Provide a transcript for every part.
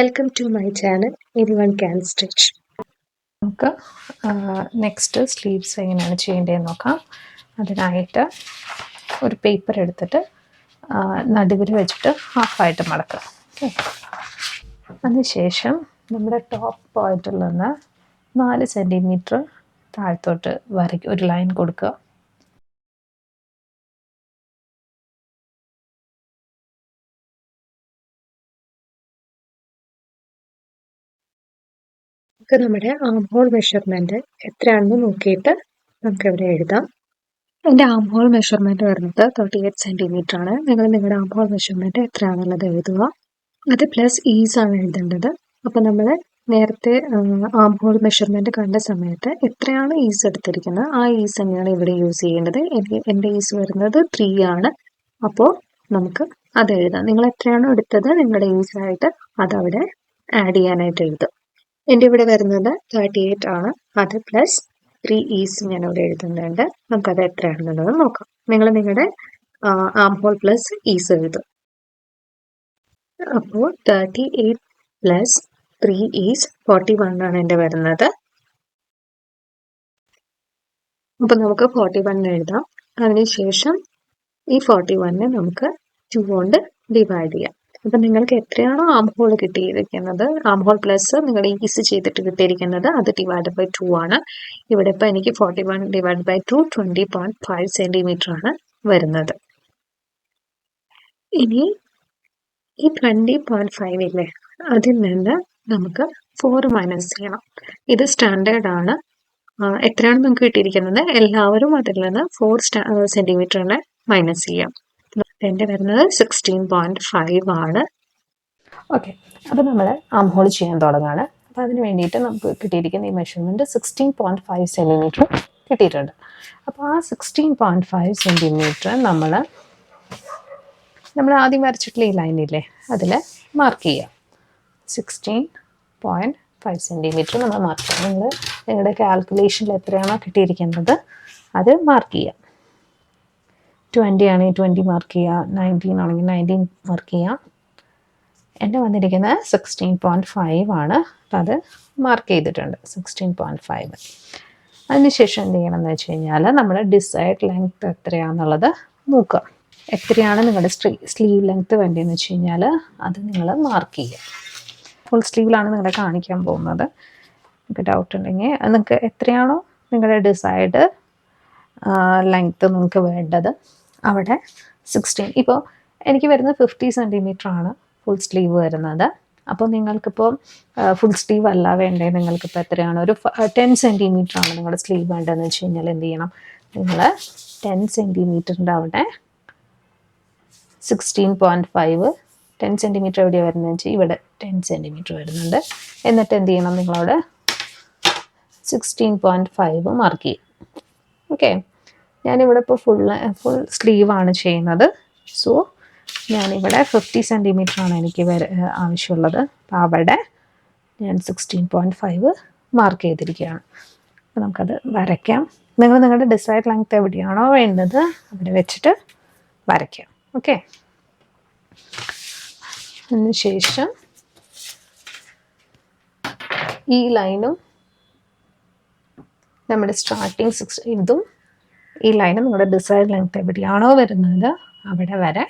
Welcome to my channel anyone can stitch നമുക്ക് next sleeves എങ്ങനെയാണ് ചെയ്യേണ്ടതെന്ന് നോക്കാം. അതിനായിട്ട് ഒരു പേപ്പർ എടുത്തിട്ട് നടുവിൽ വെച്ചിട്ട് ഹാഫായിട്ട് മടക്കുക ഓക്കെ അതിനുശേഷം നമ്മുടെ ടോപ്പ് പോയിന്റിൽ നിന്ന് നാല് സെന്റിമീറ്റർ താഴത്തോട്ട് വരയ്ക്കുക ഒരു ലൈൻ കൊടുക്കുക. നമുക്ക് നമ്മുടെ ആം ഹോൾ മെഷർമെന്റ് എത്രയാണെന്ന് നോക്കിയിട്ട് നമുക്ക് ഇവിടെ എഴുതാം. എന്റെ ആം ഹോൾ വരുന്നത് തേർട്ടി എയ്റ്റ് സെന്റിമീറ്റർ ആണ്. നിങ്ങൾ നിങ്ങളുടെ ആം ഹോൾ മെഷർമെന്റ് എത്രയാണെന്നുള്ളത് എഴുതുക. അത് പ്ലസ് ഈസ് ആണ് എഴുതേണ്ടത്. അപ്പോൾ നമ്മൾ നേരത്തെ ആം ഹോൾ കണ്ട സമയത്ത് എത്രയാണ് ഈസ് എടുത്തിരിക്കുന്നത്? ആ ഈസ് തന്നെയാണ് ഇവിടെ യൂസ് ചെയ്യേണ്ടത്? എനിക്ക് എന്റെ ഈസ് വരുന്നത് ത്രീ ആണ്. അപ്പോൾ നമുക്ക് അത് എഴുതാം. നിങ്ങൾ എത്രയാണോ എടുത്തത് നിങ്ങളുടെ ഈസ് ഈസായിട്ട് അതവിടെ ആഡ് ചെയ്യാനായിട്ട് എഴുതും. എന്റെ ഇവിടെ വരുന്നത് തേർട്ടി എയ്റ്റ് ആണ്. അത് പ്ലസ് ത്രീ ഈസ് ഞാൻ ഇവിടെ എഴുതുന്നുണ്ട്. നമുക്കത് എത്രയാണെന്നുള്ളത് നോക്കാം. നിങ്ങൾ നിങ്ങളുടെ ആം ഹോൾ പ്ലസ് ഈസ് എഴുതും. അപ്പോൾ thirty eight plus three ease forty one ആണ് എന്റെ വരുന്നത്. അപ്പോൾ നമുക്ക് ഫോർട്ടി വൺ എഴുതാം അതിനുശേഷം ഈ ഫോർട്ടി വണ്ണിനെ നമുക്ക് ടു കൊണ്ട് ഡിവൈഡ് ചെയ്യാം. അപ്പം നിങ്ങൾക്ക് എത്രയാണോ ആം ഹോൾ കിട്ടിയിരിക്കുന്നത് ആം ഹോൾ പ്ലസ് നിങ്ങൾ ഈസ് ചെയ്തിട്ട് കിട്ടിയിരിക്കുന്നത് അത് ഡിവൈഡ് ബൈ ടു ആണ്. ഇവിടെ ഇപ്പോൾ എനിക്ക് forty one divide by two twenty point five centimetre ആണ് വരുന്നത്. ഇനി ഈ ട്വന്റി പോയിന്റ് ഫൈവ് ഇല്ലേ അതിൽ നിന്ന് നമുക്ക് ഫോർ മൈനസ് ചെയ്യണം. ഇത് സ്റ്റാൻഡേർഡ് ആണ്. എത്രയാണ് നിങ്ങൾക്ക് കിട്ടിയിരിക്കുന്നത്? എല്ലാവരും അതിൽ നിന്ന് ഫോർ സെന്റിമീറ്ററിനെ മൈനസ് ചെയ്യാം. എന്റെ വരുന്നത് സിക്സ്റ്റീൻ പോയിന്റ് ഫൈവ് ആണ്. ഓക്കെ അപ്പോൾ നമ്മൾ ആം ഹോൾ ചെയ്യാൻ തുടങ്ങുകയാണ് അപ്പോൾ അതിന് വേണ്ടിയിട്ട് നമുക്ക് കിട്ടിയിരിക്കുന്ന ഈ measurement sixteen point five centimetre കിട്ടിയിട്ടുണ്ട്. അപ്പോൾ ആ സിക്സ്റ്റീൻ പോയിന്റ് ഫൈവ് സെന്റിമീറ്റർ നമ്മൾ നമ്മൾ ആദ്യം വരച്ചിട്ടുള്ള ഈ ലൈനില്ലേ അതിൽ മാർക്ക് ചെയ്യാം. സിക്സ്റ്റീൻ പോയിന്റ് ഫൈവ് സെന്റിമീറ്റർ നമ്മൾ മാർക്ക് ചെയ്യാം. നിങ്ങൾ നിങ്ങളുടെ കാൽക്കുലേഷനിൽ എത്രയാണോ കിട്ടിയിരിക്കുന്നത് അത് മാർക്ക് ചെയ്യാം. ട്വന്റി ആണെങ്കിൽ ട്വന്റി മാർക്ക് ചെയ്യുക നയന്റീൻ ആണെങ്കിൽ നയന്റീൻ മാർക്ക് ചെയ്യുക എന്റെ വന്നിരിക്കുന്നത് സിക്സ്റ്റീൻ പോയിന്റ് ഫൈവ് ആണ്. അപ്പം അത് മാർക്ക് ചെയ്തിട്ടുണ്ട്. സിക്സ്റ്റീൻ പോയിന്റ് ഫൈവ് അതിനുശേഷം എന്ത് ചെയ്യണം എന്ന് വെച്ച് കഴിഞ്ഞാൽ നമ്മൾ ഡിസൈഡ് ലെങ്ത് എത്രയാണെന്നുള്ളത് നോക്കുക. എത്രയാണ് നിങ്ങളുടെ സ്ട്രീ സ്ലീവ് ലെങ്ത് വേണ്ടതെന്ന് വെച്ച് കഴിഞ്ഞാൽ അത് നിങ്ങൾ മാർക്ക് ചെയ്യുക. ഫുൾ സ്ലീവിലാണ് നിങ്ങളെ കാണിക്കാൻ പോകുന്നത്. നിങ്ങൾക്ക് ഡൗട്ട് ഉണ്ടെങ്കിൽ നിങ്ങൾക്ക് എത്രയാണോ നിങ്ങളുടെ ഡിസൈഡ് ലെങ്ത്ത് നിങ്ങൾക്ക് വേണ്ടത്. അവിടെ സിക്സ്റ്റീൻ ഇപ്പോൾ എനിക്ക് വരുന്നത് ഫിഫ്റ്റി സെന്റിമീറ്റർ ആണ് ഫുൾ സ്ലീവ് വരുന്നത്. അപ്പോൾ നിങ്ങൾക്കിപ്പോൾ ഫുൾ സ്ലീവ് അല്ല വേണ്ടേ? നിങ്ങൾക്കിപ്പോൾ എത്രയാണ്? ഒരു ടെൻ സെന്റിമീറ്റർ ആണ് നിങ്ങളുടെ സ്ലീവ് വേണ്ടതെന്ന് വെച്ച് കഴിഞ്ഞാൽ എന്ത് ചെയ്യണം? നിങ്ങൾ ടെൻ സെന്റിമീറ്ററിന്റെ അവിടെ sixteen point five ten centimetre എവിടെയാണ് വരുന്നതെന്ന് വെച്ചാൽ ഇവിടെ ടെൻ സെന്റിമീറ്റർ വരുന്നുണ്ട്. എന്നിട്ട് എന്ത് ചെയ്യണം? നിങ്ങളവിടെ സിക്സ്റ്റീൻ പോയിന്റ് ഫൈവ് മാർക്ക് ചെയ്യും. ഓക്കെ ഞാനിവിടെ ഇപ്പോൾ ഫുൾ ഫുൾ സ്ലീവാണ് ചെയ്യുന്നത്. സോ ഞാനിവിടെ ഫിഫ്റ്റി ആണ് എനിക്ക് വര ആവശ്യമുള്ളത്. അപ്പോൾ അവിടെ ഞാൻ സിക്സ്റ്റീൻ പോയിന്റ് ഫൈവ് മാർക്ക് ചെയ്തിരിക്കുകയാണ്. അപ്പോൾ നമുക്കത് വരയ്ക്കാം. നിങ്ങൾ നിങ്ങളുടെ ഡിസൈഡ് ലെങ്ത് എവിടെയാണോ വേണ്ടത് അവിടെ വെച്ചിട്ട് വരയ്ക്കാം. ഓക്കെ അതിനുശേഷം ഈ ലൈനും നമ്മുടെ സ്റ്റാർട്ടിങ് സിക്സ് ഇതും ഈ ലൈൻ നിങ്ങളുടെ ഡിസൈഡ് ലെങ്ത് എവിടെയാണോ വരുന്നത് അവിടെ വരെ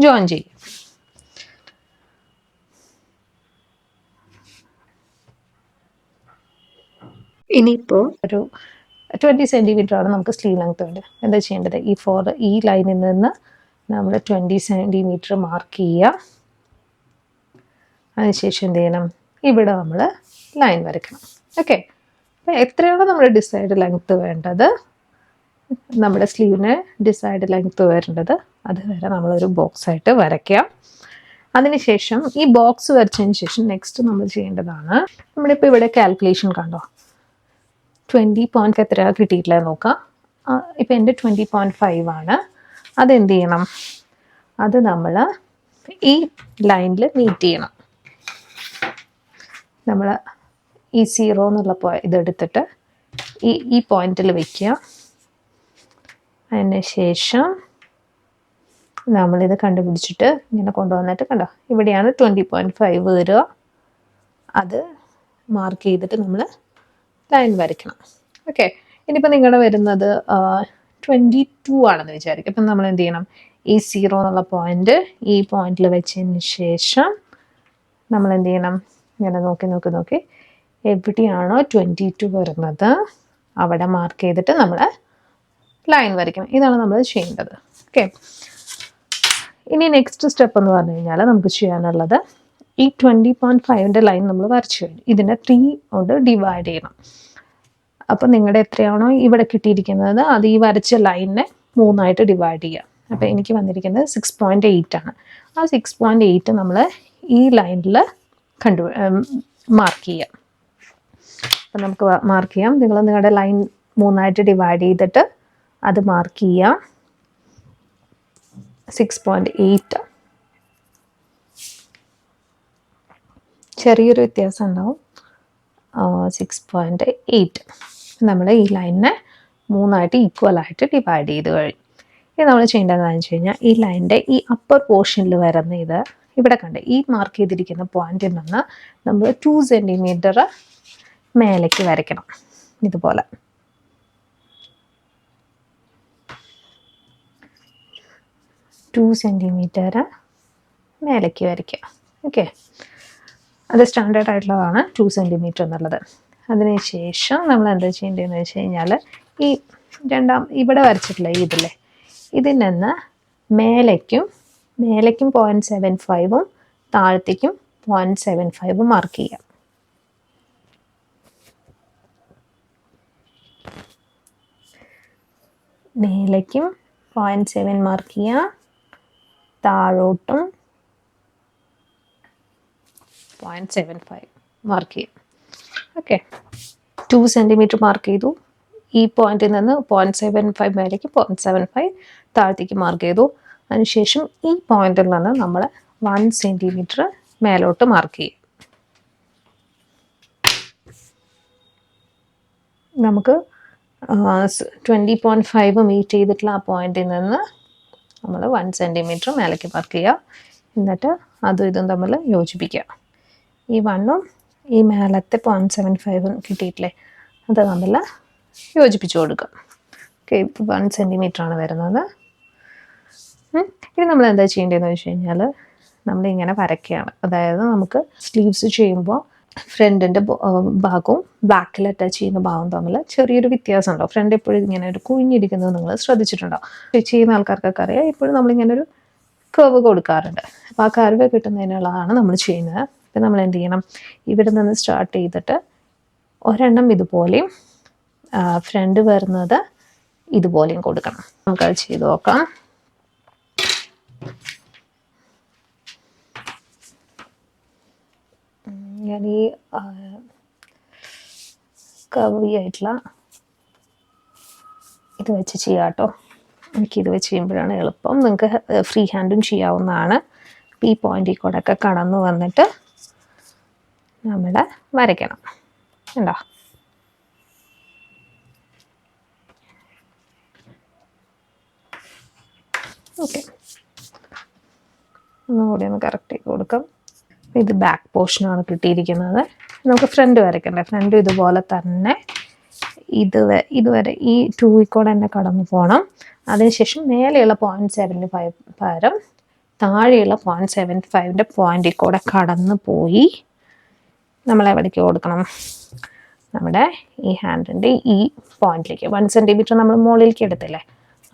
ജോയിൻ ചെയ്യും. ഇനിയിപ്പോൾ ഒരു ട്വന്റി സെന്റിമീറ്റർ ആണ് നമുക്ക് സ്ലീവ് ലെങ്ത് വേണ്ടത് എന്താ ചെയ്യേണ്ടത്? ഈ ഫോർ ഈ ലൈനിൽ നിന്ന് നമ്മൾ ട്വന്റി സെന്റിമീറ്റർ മാർക്ക് ചെയ്യുക. അതിനുശേഷം എന്ത് ചെയ്യണം? ഇവിടെ നമ്മൾ ലൈൻ വരയ്ക്കണം. ഓക്കെ അപ്പോൾ എത്രയാണോ നമ്മുടെ ഡിസൈഡ് ലെങ്ത്ത് വേണ്ടത്? നമ്മുടെ സ്ലീവിന് ഡിസൈഡ് ലെങ്ത് വരേണ്ടത്. അത് വരെ നമ്മളൊരു ബോക്സ് ആയിട്ട് വരയ്ക്കാം. അതിനുശേഷം ഈ ബോക്സ് വരച്ചതിന് ശേഷം നെക്സ്റ്റ് നമ്മൾ ചെയ്യേണ്ടതാണ് നമ്മളിപ്പോൾ ഇവിടെ കാൽക്കുലേഷൻ കണ്ടോ? ട്വന്റി പോയിന്റ് എത്ര കിട്ടിയിട്ടില്ല നോക്കാം. ഇപ്പം എന്റെ ട്വന്റി പോയിന്റ് ഫൈവ് ആണ്. അതെന്ത് ചെയ്യണം? അത് നമ്മൾ ഈ ലൈനിൽ മീറ്റ് ചെയ്യണം. നമ്മൾ ഈ സീറോ എന്നുള്ള പോ ഇതെടുത്തിട്ട് ഈ ഈ പോയിന്റിൽ വയ്ക്കുക. അതിന് ശേഷം നമ്മളിത് കണ്ടുപിടിച്ചിട്ട് ഇങ്ങനെ കൊണ്ടുവന്നിട്ട് കണ്ടോ? ഇവിടെയാണ് ട്വന്റി പോയിന്റ് ഫൈവ് വരിക. അത് മാർക്ക് ചെയ്തിട്ട് നമ്മൾ ലൈൻ വരയ്ക്കണം. ഓക്കെ ഇനിയിപ്പോൾ നിങ്ങളുടെ വരുന്നത് ട്വന്റി ടു ആണെന്ന് വിചാരിക്കും. അപ്പം നമ്മൾ എന്ത് ചെയ്യണം? ഈ സീറോ എന്നുള്ള പോയിന്റ് ഈ പോയിന്റിൽ വെച്ചതിന് ശേഷം നമ്മൾ എന്ത് ചെയ്യണം? ഇങ്ങനെ നോക്കി നോക്കി നോക്കി. എവിടെയാണോ ട്വന്റി ടു വരുന്നത് അവിടെ മാർക്ക് ചെയ്തിട്ട് നമ്മൾ ലൈൻ വരയ്ക്കണം. ഇതാണ് നമ്മൾ ചെയ്യേണ്ടത്. ഓക്കെ ഇനി നെക്സ്റ്റ് സ്റ്റെപ്പ് എന്ന് പറഞ്ഞു കഴിഞ്ഞാൽ നമുക്ക് ചെയ്യാനുള്ളത് ഈ ട്വന്റി പോയിന്റ് ഫൈവിന്റെ ലൈൻ നമ്മൾ വരച്ചു കഴിഞ്ഞു. ഇതിനെ ത്രീ കൊണ്ട് ഡിവൈഡ് ചെയ്യണം. അപ്പോൾ നിങ്ങളുടെ എത്രയാണോ ഇവിടെ കിട്ടിയിരിക്കുന്നത് അത് ഈ വരച്ച ലൈനിനെ മൂന്നായിട്ട് ഡിവൈഡ് ചെയ്യുക അപ്പോൾ എനിക്ക് വന്നിരിക്കുന്നത് സിക്സ് പോയിന്റ് എയ്റ്റ് ആണ്. ആ സിക്സ് പോയിന്റ് എയ്റ്റ് നമ്മൾ ഈ ലൈനിൽ കണ്ടു മാർക്ക് ചെയ്യാം. അപ്പം നമുക്ക് മാർക്ക് ചെയ്യാം. നിങ്ങൾ നിങ്ങളുടെ ലൈൻ മൂന്നായിട്ട് ഡിവൈഡ് ചെയ്തിട്ട് അത് മാർക്ക് ചെയ്യാം. സിക്സ് പോയിന്റ് എയ്റ്റ് ചെറിയൊരു വ്യത്യാസം ഉണ്ടാവും സിക്സ് പോയിന്റ് എയ്റ്റ് നമ്മൾ ഈ ലൈനിനെ മൂന്നായിട്ട് ഈക്വൽ ആയിട്ട് ഡിവൈഡ് ചെയ്ത് കഴിഞ്ഞു. ഇത് നമ്മൾ ചെയ്യേണ്ടതെന്ന് വെച്ച് കഴിഞ്ഞാൽ ഈ ലൈനിന്റെ ഈ അപ്പർ പോർഷനിൽ വരുന്ന ഇത് ഇവിടെ കണ്ട് ഈ മാർക്ക് ചെയ്തിരിക്കുന്ന പോയിന്റിൽ നിന്ന് നമ്മൾ ടു സെന്റിമീറ്റർ മേലേക്ക് വരയ്ക്കണം. ഇതുപോലെ. ടു സെന്റിമീറ്റർ മേലേക്ക് വരയ്ക്കുക. ഓക്കെ അത് സ്റ്റാൻഡേർഡ് ആയിട്ടുള്ളതാണ് ടു സെന്റിമീറ്റർ എന്നുള്ളത്. അതിനുശേഷം നമ്മൾ എന്താ ചെയ്യേണ്ടതെന്ന് വെച്ച് കഴിഞ്ഞാൽ ഈ രണ്ടാം ഇവിടെ വരച്ചിട്ടില്ല ഈ ഇതില്ലേ? ഇതിൽ നിന്ന് മേലേക്കും മേലേക്കും പോയിന്റ് സെവൻ ഫൈവും താഴത്തേക്കും പോയിന്റ് സെവൻ ഫൈവും മാർക്ക് ചെയ്യാം മേലേക്കും പോയിന്റ് സെവൻ മാർക്ക് ചെയ്യാം താഴോട്ടും പോയിന്റ് സെവൻ ഫൈവ് മാർക്ക് ചെയ്യാം. ഓക്കെ ടു സെന്റിമീറ്റർ മാർക്ക് ചെയ്തു. ഈ പോയിന്റിൽ നിന്ന് പോയിന്റ് സെവൻ ഫൈവ് മേലേക്ക് പോയിന്റ് സെവൻ ഫൈവ് താഴത്തേക്ക് മാർക്ക് ചെയ്തു. അതിനുശേഷം ഈ പോയിന്റിൽ നിന്ന് നമ്മൾ വൺ സെന്റിമീറ്റർ മേലോട്ട് മാർക്ക് ചെയ്യും. നമുക്ക് ട്വന്റി പോയിന്റ് ഫൈവ് മീറ്റ് ചെയ്തിട്ടുള്ള ആ പോയിന്റിൽ നിന്ന് നമ്മൾ വൺ സെന്റിമീറ്റർ മേലേക്ക് വർക്ക് ചെയ്യുക എന്നിട്ട് അതും ഇതും തമ്മിൽ യോജിപ്പിക്കുക ഈ വണ്ണും ഈ മേലത്തെ പോയിന്റ് സെവൻ ഫൈവും കിട്ടിയിട്ടില്ലേ അത് തമ്മിൽ യോജിപ്പിച്ച് കൊടുക്കുക ഓക്കെ വൺ സെന്റിമീറ്റർ ആണ് വരുന്നത്. ഇനി നമ്മൾ എന്താ ചെയ്യേണ്ടതെന്ന് വെച്ച് കഴിഞ്ഞാൽ നമ്മളിങ്ങനെ വരയ്ക്കുകയാണ്. അതായത് നമുക്ക് സ്ലീവ്സ് ചെയ്യുമ്പോൾ ഫ്രണ്ടിന്റെ ഭാഗവും ബാക്കിൽ അറ്റാച്ച് ചെയ്യുന്ന ഭാഗം തമ്മിൽ ചെറിയൊരു വ്യത്യാസം ഉണ്ടാവും ഫ്രണ്ട് എപ്പോഴും ഇങ്ങനെ ഒരു കുഴിഞ്ഞിരിക്കുന്നത് നിങ്ങൾ ശ്രദ്ധിച്ചിട്ടുണ്ടാവും സ്റ്റിച്ച് ചെയ്യുന്ന ആൾക്കാർക്കൊക്കെ അറിയാം. എപ്പോഴും നമ്മളിങ്ങനെ ഒരു കർവ് കൊടുക്കാറുണ്ട്. അപ്പോൾ ആ കർവ് കിട്ടുന്നതിനുള്ളതാണ് നമ്മൾ ചെയ്യുന്നത്. ഇപ്പം നമ്മൾ എന്ത് ചെയ്യണം? ഇവിടെ നിന്ന് സ്റ്റാർട്ട് ചെയ്തിട്ട് ഒരെണ്ണം ഇതുപോലെയും ഫ്രണ്ട് വരുന്നത് ഇതുപോലെയും കൊടുക്കണം. നമുക്കത് ചെയ്ത് നോക്കാം. ഞാൻ ഈ കവി ആയിട്ടുള്ള ഇത് വെച്ച് ചെയ്യാം കേട്ടോ ഇത് വെച്ച് ചെയ്യുമ്പോഴാണ് എളുപ്പം. നിങ്ങൾക്ക് ഫ്രീ ഹാൻഡും ചെയ്യാവുന്നതാണ്. ഈ പോയിന്റിൽ കൂടെ ഒക്കെ കടന്നു വന്നിട്ട് നമ്മൾ വരയ്ക്കണം. ഉണ്ടോ ഓക്കെ. ഒന്നുകൂടി ഒന്ന് കറക്റ്റ് ചെയ്ത് കൊടുക്കാം. ഇത് ബാക്ക് പോർഷനാണ് കിട്ടിയിരിക്കുന്നത്. നമുക്ക് ഫ്രണ്ട് വരയ്ക്കണ്ടേ? ഫ്രണ്ട് ഇതുപോലെ തന്നെ ഇത് ഇതുവരെ ഈ ടൂ കൂടെ തന്നെ കടന്നു പോകണം അതിനുശേഷം മേലെയുള്ള പോയിന്റ് സെവന്റി ഫൈവ് പകരം താഴെയുള്ള പോയിന്റ് സെവന്റി ഫൈവിന്റെ പോയിന്റിൽ കൂടെ കടന്നു പോയി. നമ്മൾ എവിടേക്ക് കൊടുക്കണം? നമ്മുടെ ഈ ഹാൻഡിന്റെ ഈ പോയിന്റിലേക്ക് വൺ സെന്റിമീറ്റർ നമ്മൾ മുകളിലേക്ക് എടുത്തില്ലേ?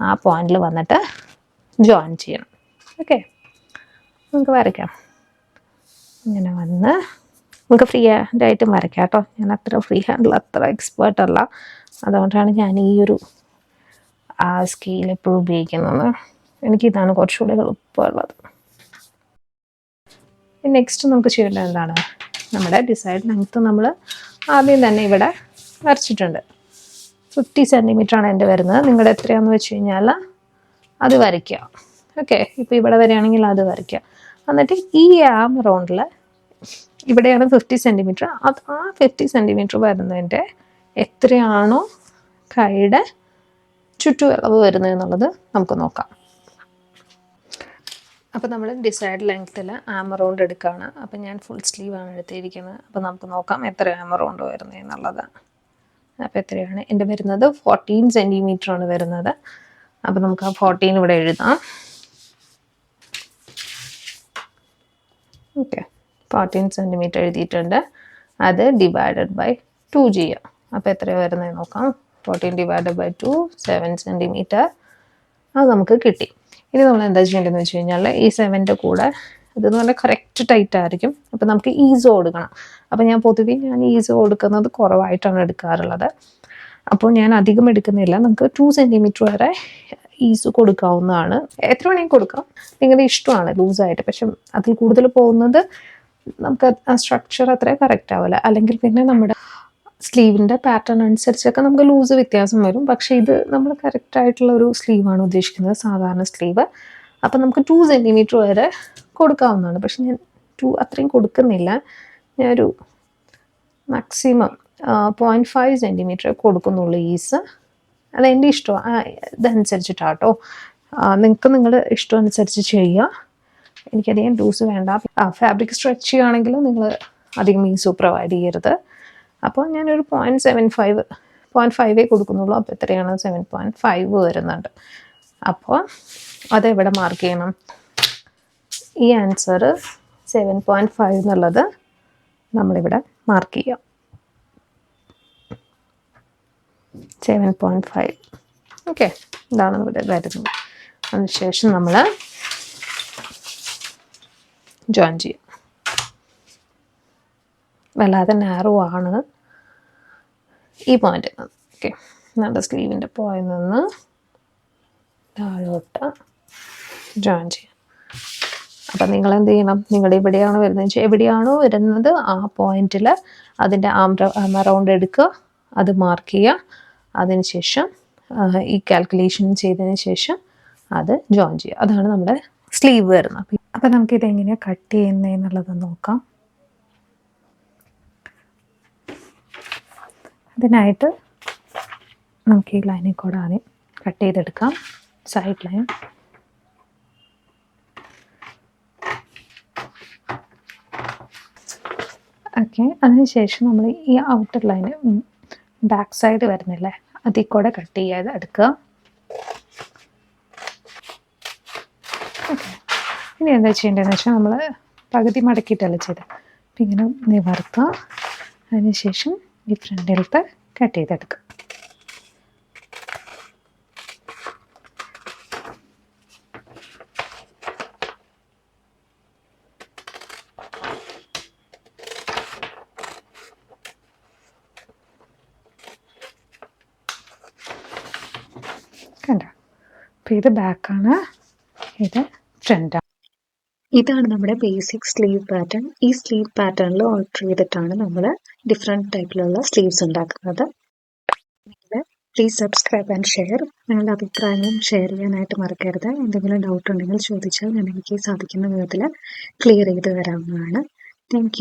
ആ പോയിന്റിൽ വന്നിട്ട് ജോയിൻ ചെയ്യണം. ഓക്കെ നമുക്ക് വരയ്ക്കാം. ഇങ്ങനെ വന്ന് നമുക്ക് ഫ്രീ ഹാൻഡായിട്ടും വരയ്ക്കാം കേട്ടോ. ഞാൻ അത്ര ഫ്രീ ഹാൻഡിൽ അത്ര എക്സ്പേർട്ട് അല്ല. അതുകൊണ്ടാണ് ഞാൻ ഈ ഒരു സ്കെയിൽ എപ്പോഴും ഉപയോഗിക്കുന്നത്. എനിക്കിതാണ് കുറച്ചുകൂടി എളുപ്പമുള്ളത് നെക്സ്റ്റ് നമുക്ക് ചെയ്യേണ്ടത് എന്താണ്? നമ്മുടെ ഡിസൈഡ് ലെങ്ത്ത് നമ്മൾ ആദ്യം തന്നെ ഇവിടെ വരച്ചിട്ടുണ്ട്. ഫിഫ്റ്റി ആണ് എന്റെ വരുന്നത്. നിങ്ങളുടെ എത്രയാണെന്ന് വെച്ച് കഴിഞ്ഞാൽ അത് വരയ്ക്കുക. ഓക്കെ ഇപ്പോൾ ഇവിടെ വരികയാണെങ്കിൽ അത് വരയ്ക്കുക. എന്നിട്ട് ഈ ആം റൗണ്ടിൽ ഇവിടെയാണ് ഫിഫ്റ്റി സെന്റിമീറ്റർ അത് ആ ഫിഫ്റ്റി സെന്റിമീറ്റർ വരുന്നതിന്റെ എത്രയാണോ കൈയുടെ ചുറ്റുവളവ് വരുന്നത് എന്നുള്ളത് നമുക്ക് നോക്കാം. അപ്പോൾ നമ്മൾ ഡിസൈഡ് ലെങ്ത്തിൽ ആമറൗണ്ട് എടുക്കുകയാണ് അപ്പോൾ ഞാൻ ഫുൾ ആണ് എടുത്തിരിക്കുന്നത്. അപ്പോൾ നമുക്ക് നോക്കാം എത്ര ആമറൗണ്ട് വരുന്നത് എന്നുള്ളത്. അപ്പോൾ എത്രയാണ്? എന്റെ വരുന്നത് ഫോർട്ടീൻ സെന്റിമീറ്റർ ആണ് വരുന്നത്. അപ്പോൾ നമുക്ക് ആ ഫോർട്ടീൻ ഇവിടെ എഴുതാം. ഓക്കെ ഫോർട്ടീൻ സെന്റിമീറ്റർ എഴുതിയിട്ടുണ്ട്. അത് ഡിവൈഡഡ് ബൈ ടു ചെയ്യുക അപ്പോൾ എത്രയാണ് വരുന്നത് നോക്കാം. Fourteen divided by two seven centimetre അത് നമുക്ക് കിട്ടി. ഇനി നമ്മൾ എന്താ ചെയ്യേണ്ടതെന്ന് വെച്ച് കഴിഞ്ഞാൽ ഈ സെവന്റെ കൂടെ ഇതെന്ന് പറഞ്ഞാൽ കറക്റ്റ് ടൈറ്റ് ആയിരിക്കും. അപ്പോൾ നമുക്ക് ഈസോ കൊടുക്കണം. അപ്പോൾ ഞാൻ പൊതുവേ ഞാൻ ഈസോ കൊടുക്കുന്നത് കുറവായിട്ടാണ് എടുക്കാറുള്ളത്. അപ്പോൾ ഞാൻ അധികം എടുക്കുന്നില്ല. നമുക്ക് ടു സെന്റിമീറ്റർ വരെ ഈസ് കൊടുക്കാവുന്നതാണ്. എത്ര വേണമെങ്കിൽ കൊടുക്കാം. നിങ്ങളുടെ ഇഷ്ടമാണ് ലൂസായിട്ട്. പക്ഷെ അതിൽ കൂടുതൽ പോകുന്നത് നമുക്ക് ആ സ്ട്രക്ചർ അത്ര കറക്റ്റ് ആവില്ല അല്ലെങ്കിൽ പിന്നെ നമ്മുടെ സ്ലീവിന്റെ പാറ്റേൺ അനുസരിച്ചൊക്കെ നമുക്ക് ലൂസ് വ്യത്യാസം വരും. പക്ഷേ ഇത് നമ്മൾ കറക്റ്റ് ആയിട്ടുള്ള ഒരു സ്ലീവാണ് ഉദ്ദേശിക്കുന്നത്. സാധാരണ സ്ലീവ് അപ്പം നമുക്ക് ടു സെന്റിമീറ്റർ വരെ കൊടുക്കാവുന്നതാണ്. പക്ഷെ ഞാൻ ടു അത്രയും കൊടുക്കുന്നില്ല. ഞാനൊരു മാക്സിമം പോയിന്റ് ഫൈവ് സെന്റിമീറ്റർ കൊടുക്കുന്നുള്ളൂ ഈസ് അത് എന്റെ ഇഷ്ടം ഇതനുസരിച്ചിട്ടാട്ടോ. നിങ്ങൾക്ക് നിങ്ങളുടെ ഇഷ്ടം അനുസരിച്ച് ചെയ്യുക എനിക്കധികം ലൂസ് വേണ്ട. ഫാബ്രിക് സ്ട്രെച്ച് ചെയ്യുകയാണെങ്കിൽ നിങ്ങൾ അധികം ഈസു പ്രൊവൈഡ് ചെയ്യരുത്. അപ്പോൾ ഞാനൊരു പോയിന്റ് സെവൻ ഫൈവ് പോയിന്റ് ഫൈവേ കൊടുക്കുന്നുള്ളൂ. അപ്പോൾ എത്രയാണ് സെവൻ പോയിന്റ് ഫൈവ് വരുന്നുണ്ട് അപ്പോൾ അതെവിടെ മാർക്ക് ചെയ്യണം? ഈ ആൻസർ സെവൻ പോയിന്റ് ഫൈവ് എന്നുള്ളത് നമ്മളിവിടെ മാർക്ക് ചെയ്യാം. സെവൻ പോയിന്റ് ഫൈവ് ഓക്കെ ഇതാണ് ഇവിടെ വരുന്നത്. അതിനുശേഷം നമ്മൾ ജോയിൻ ചെയ്യും. വല്ലാതെ നാരോ ആണ് ഈ പോയിന്റ് ഓക്കെ നല്ല സ്ലീവിന്റെ പോയിന്റ് നിന്ന് താഴോട്ട് ജോയിൻ ചെയ്യാം. അപ്പം നിങ്ങൾ എന്ത് ചെയ്യണം? നിങ്ങൾ എവിടെയാണ് വരുന്നത്? വെച്ചാൽ എവിടെയാണോ വരുന്നത് ആ പോയിന്റിൽ അതിന്റെ ആം റൗണ്ട് എടുക്കുക. അത് മാർക്ക് ചെയ്യുക. അതിനുശേഷം ഈ കാൽക്കുലേഷൻ ചെയ്തതിന് ശേഷം അത് ജോയിൻ ചെയ്യുക. അതാണ് നമ്മുടെ സ്ലീവ് വരുന്നത് അപ്പം നമുക്കിത് എങ്ങനെയാണ് കട്ട് ചെയ്യുന്നത് എന്നുള്ളത് നോക്കാം. അതിനായിട്ട് നമുക്ക് ഈ ലൈനിൽ കൂടെ ആദ്യം കട്ട് ചെയ്തെടുക്കാം. സൈഡ് ലൈൻ ഓക്കെ അതിനുശേഷം നമ്മൾ ഈ ഔട്ടർ ലൈന് ബാക്ക് സൈഡ് വരുന്നില്ലേ? അതിൽ കൂടെ കട്ട് ചെയ്യാതെ എടുക്കുക ഇനി എന്താ ചെയ്യേണ്ടതെന്ന് വെച്ചാൽ നമ്മൾ പകുതി മടക്കിയിട്ടല്ല ചെയ്ത്. ഇങ്ങനെ നിവർത്തുക. അതിനുശേഷം ഈ ഫ്രണ്ടിലത്തെ കട്ട് ചെയ്തെടുക്കുക. കണ്ട? അപ്പം ഇത് ബാക്കാണ് ഇത് ഫ്രണ്ടാണ് ഇതാണ് നമ്മുടെ ബേസിക് സ്ലീവ് പാറ്റേൺ ഈ സ്ലീവ് പാറ്റേണിൽ ഓൾട്ടർ ചെയ്തിട്ടാണ് നമ്മൾ ഡിഫറെന്റ് ടൈപ്പിലുള്ള സ്ലീവ്സ് ഉണ്ടാക്കുന്നത്. പ്ലീസ് സബ്സ്ക്രൈബ് ആൻഡ് ഷെയർ നിങ്ങളുടെ അഭിപ്രായവും ഷെയർ ചെയ്യാനായിട്ട് മറക്കരുത്. എന്തെങ്കിലും ഡൗട്ട് ഉണ്ടെങ്കിൽ ചോദിച്ചാൽ ഞാൻ എനിക്ക് സാധിക്കുന്ന വിധത്തിൽ ക്ലിയർ ചെയ്ത് തരാവുന്നതാണ്. താങ്ക്